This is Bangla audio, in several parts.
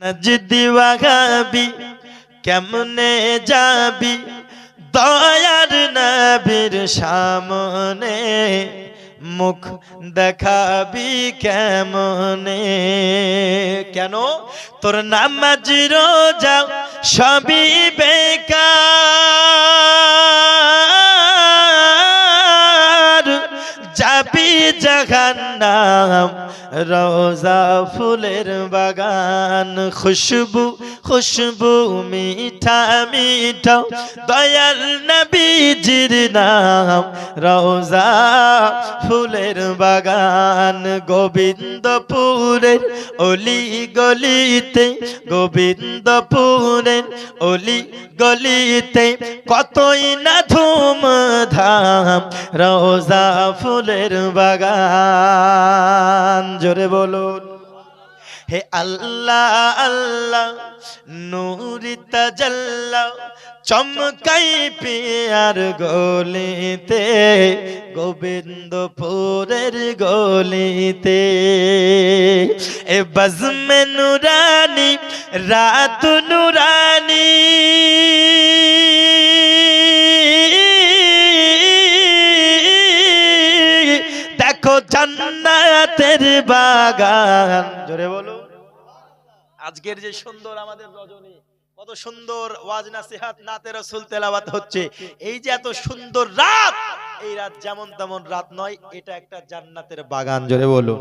নজদি ওয়াগাবি কেমনে যাবি? দয়ার নবীর সামনে মুখ দেখাবি কেমনে? কেন? তোর নামাজ রোজা সবই বেকার। যাবি জাহান্নাম রোজা ফুলের বাগান, খুশবু খুশবু মিঠা মিঠা। দয়াল নবীজির নাম রোজা ফুলের বাগান, গোবিন্দপুরের অলি গলিতে, গোবিন্দপুরের অলি গলিতে। কতই না ধুম ধাম রোজা ফুলের বাগান। জোরে বলুন। হে আল্লাহ আল্লাহ, নূরি তাজাল্লা চমকাই পিয়ার গলিতে, গোবিন্দপুরের গলিতে। এ বজমে নুরানি, রাত নুরানি জান্নাতের বাগান। জোরে বলো। আজকের যে সুন্দর আমাদের রজনী, কত সুন্দর ওয়াজ নাসিহাত, নাতে রাসূল তেলাওয়াত হচ্ছে। এই যে এত সুন্দর রাত, এই রাত যেমন তেমন রাত নয়, এটা একটা জান্নাতের বাগান, জোরে বলো।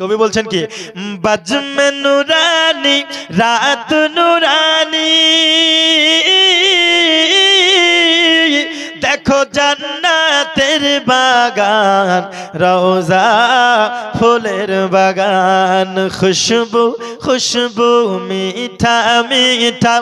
কবি বলছেন কি? বাজমে নুরানি, রাত নুরানি জান্নাতের বাগান রোজা ফুলের বাগান, খুশবু খুশবু, মিঠা মিঠা।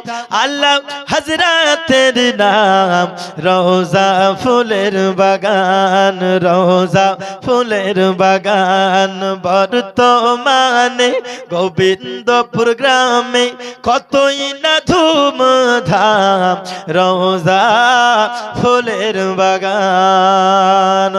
আল্লাহ হজরতের নাম রোজা ফুলের বাগান রোজা ফুলের বাগান। বর্তমানে গোবিন্দপুর গ্রামে কতই না ধুম ধাম রোজা ফুলের বাগান। No.